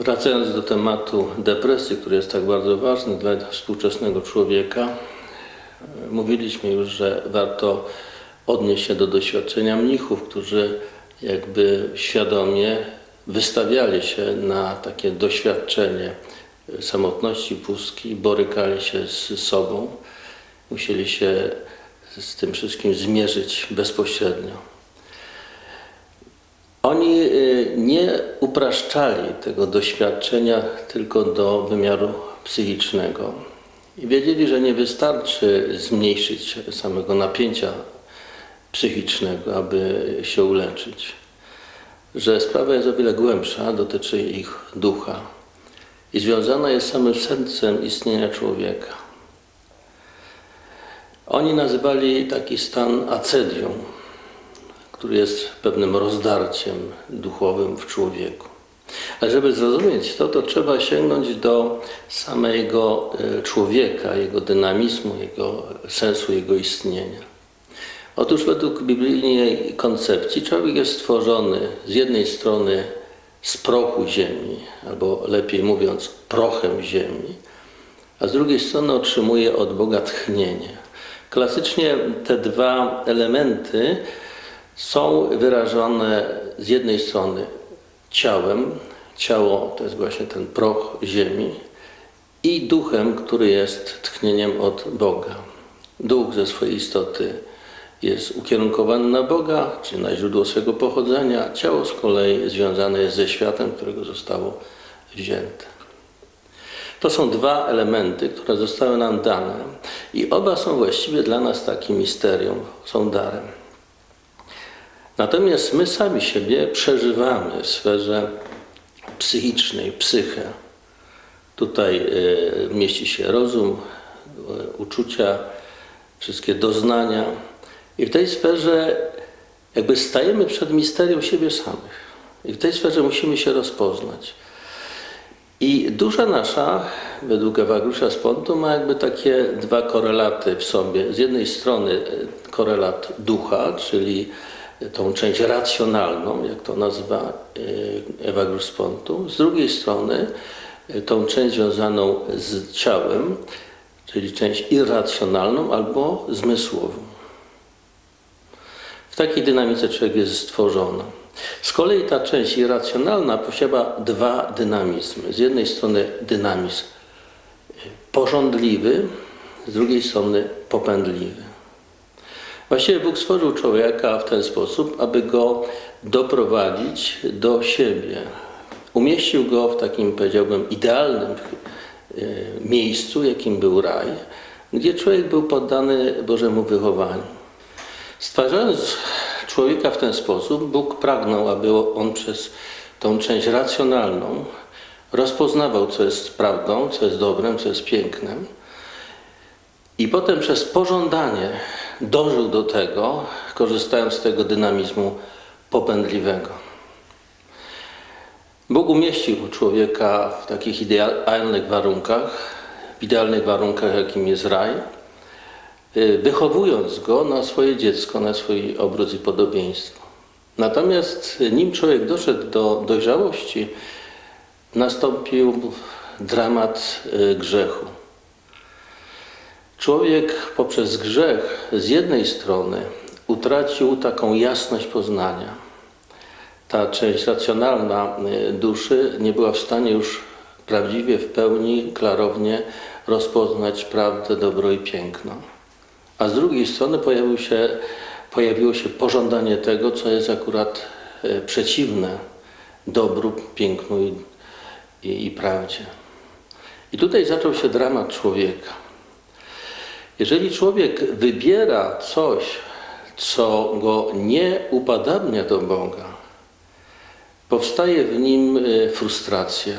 Wracając do tematu depresji, który jest tak bardzo ważny dla współczesnego człowieka, mówiliśmy już, że warto odnieść się do doświadczenia mnichów, którzy jakby świadomie wystawiali się na takie doświadczenie samotności, pustki, borykali się z sobą, musieli się z tym wszystkim zmierzyć bezpośrednio. Oni y, nie upraszczali tego doświadczenia tylko do wymiaru psychicznego. I wiedzieli, że nie wystarczy zmniejszyć samego napięcia psychicznego, aby się uleczyć. Że sprawa jest o wiele głębsza, dotyczy ich ducha i związana jest samym sercem istnienia człowieka. Oni nazywali taki stan acedią, który jest pewnym rozdarciem duchowym w człowieku. Ale żeby zrozumieć to, to trzeba sięgnąć do samego e, człowieka, jego dynamizmu, jego sensu, jego istnienia. Otóż według biblijnej koncepcji człowiek jest stworzony z jednej strony z prochu ziemi, albo lepiej mówiąc prochem ziemi, a z drugiej strony otrzymuje od Boga tchnienie. Klasycznie te dwa elementy są wyrażone z jednej strony ciałem, ciało to jest właśnie ten proch ziemi, i duchem, który jest tchnieniem od Boga. Duch ze swojej istoty jest ukierunkowany na Boga, czyli na źródło swego pochodzenia. Ciało z kolei związane jest ze światem, którego zostało wzięte. To są dwa elementy, które zostały nam dane i oba są właściwie dla nas takim misterium, są darem. Natomiast my sami siebie przeżywamy w sferze psychicznej, psychę. Tutaj y, mieści się rozum, y, uczucia, wszystkie doznania. I w tej sferze jakby stajemy przed misterium siebie samych. I w tej sferze musimy się rozpoznać. I dusza nasza, według Ewagriusza z Pontu, ma jakby takie dwa korelaty w sobie. Z jednej strony y, korelat ducha, czyli tą część racjonalną, jak to nazywa Ewagriusz z Pontu. Z drugiej strony tą część związaną z ciałem, czyli część irracjonalną albo zmysłową. W takiej dynamice człowiek jest stworzony. Z kolei ta część irracjonalna posiada dwa dynamizmy. Z jednej strony dynamizm porządliwy, z drugiej strony popędliwy. Właściwie Bóg stworzył człowieka w ten sposób, aby go doprowadzić do siebie. Umieścił go w takim, powiedziałbym, idealnym e, miejscu, jakim był raj, gdzie człowiek był poddany Bożemu wychowaniu. Stwarzając człowieka w ten sposób, Bóg pragnął, aby on przez tą część racjonalną rozpoznawał, co jest prawdą, co jest dobrem, co jest pięknem. I potem przez pożądanie dążył do tego, korzystając z tego dynamizmu popędliwego. Bóg umieścił człowieka w takich idealnych warunkach, w idealnych warunkach, jakim jest raj, y, wychowując go na swoje dziecko, na swój obróz i podobieństwo. Natomiast nim człowiek doszedł do dojrzałości, nastąpił dramat y, grzechu. Człowiek poprzez grzech z jednej strony utracił taką jasność poznania. Ta część racjonalna y, duszy nie była w stanie już prawdziwie, w pełni, klarownie rozpoznać prawdę, dobro i piękno. A z drugiej strony pojawił się, pojawiło się pożądanie tego, co jest akurat y, przeciwne dobru, pięknu i, i, i prawdzie. I tutaj zaczął się dramat człowieka. Jeżeli człowiek wybiera coś, co go nie upadabnia do Boga, powstaje w nim y, frustracja,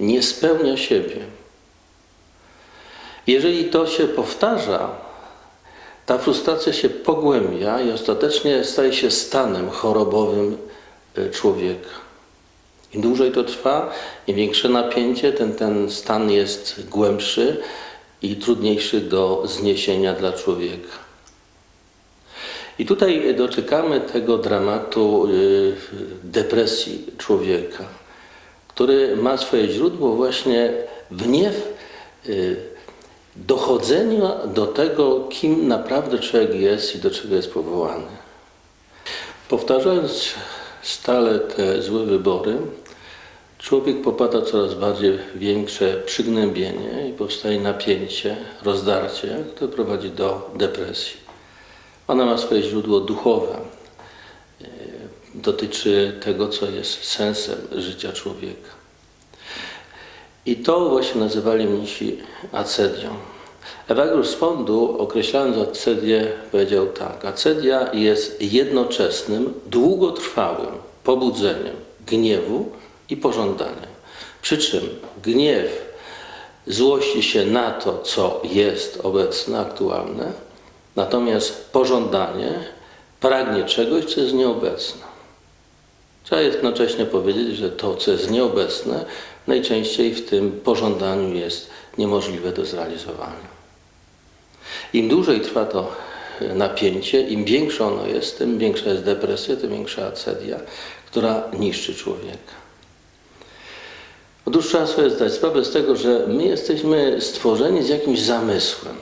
nie spełnia siebie. Jeżeli to się powtarza, ta frustracja się pogłębia i ostatecznie staje się stanem chorobowym y, człowieka. Im dłużej to trwa, im większe napięcie, ten, ten stan jest głębszy, i trudniejszy do zniesienia dla człowieka. I tutaj doczekamy tego dramatu y, depresji człowieka, który ma swoje źródło właśnie w nie y, dochodzeniu do tego, kim naprawdę człowiek jest i do czego jest powołany. Powtarzając stale te złe wybory, człowiek popada coraz bardziej większe przygnębienie i powstaje napięcie, rozdarcie, które prowadzi do depresji. Ona ma swoje źródło duchowe. Yy, Dotyczy tego, co jest sensem życia człowieka. I to właśnie nazywali mnisi acedią. Ewagrius z Pondu, określając acedię, powiedział tak. Acedia jest jednoczesnym, długotrwałym pobudzeniem gniewu i pożądania. Przy czym gniew złości się na to, co jest obecne, aktualne, natomiast pożądanie pragnie czegoś, co jest nieobecne. Trzeba jednocześnie powiedzieć, że to, co jest nieobecne, najczęściej w tym pożądaniu jest niemożliwe do zrealizowania. Im dłużej trwa to napięcie, im większe ono jest, tym większa jest depresja, tym większa acedia, która niszczy człowieka. Otóż trzeba sobie zdać sprawę z tego, że my jesteśmy stworzeni z jakimś zamysłem.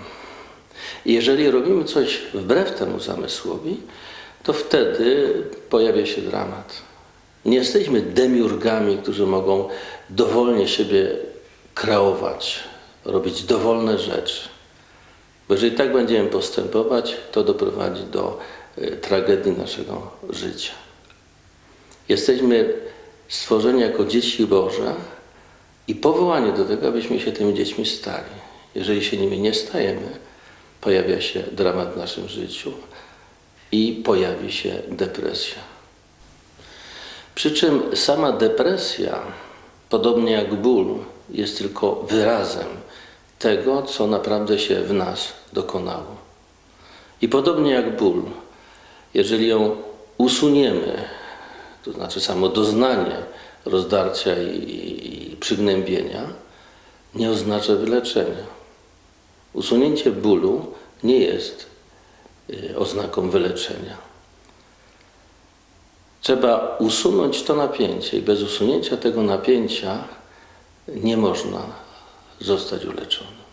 I jeżeli robimy coś wbrew temu zamysłowi, to wtedy pojawia się dramat. Nie jesteśmy demiurgami, którzy mogą dowolnie siebie kreować, robić dowolne rzeczy. Bo jeżeli tak będziemy postępować, to doprowadzi do y, tragedii naszego życia. Jesteśmy stworzeni jako dzieci Boże i powołani do tego, abyśmy się tymi dziećmi stali. Jeżeli się nimi nie stajemy, pojawia się dramat w naszym życiu i pojawi się depresja. Przy czym sama depresja, podobnie jak ból, jest tylko wyrazem tego, co naprawdę się w nas dokonało. I podobnie jak ból, jeżeli ją usuniemy, to znaczy samo doznanie rozdarcia i, i, przygnębienia, nie oznacza wyleczenia. Usunięcie bólu nie jest y, oznaką wyleczenia. Trzeba usunąć to napięcie i bez usunięcia tego napięcia nie można zostać uleczonym.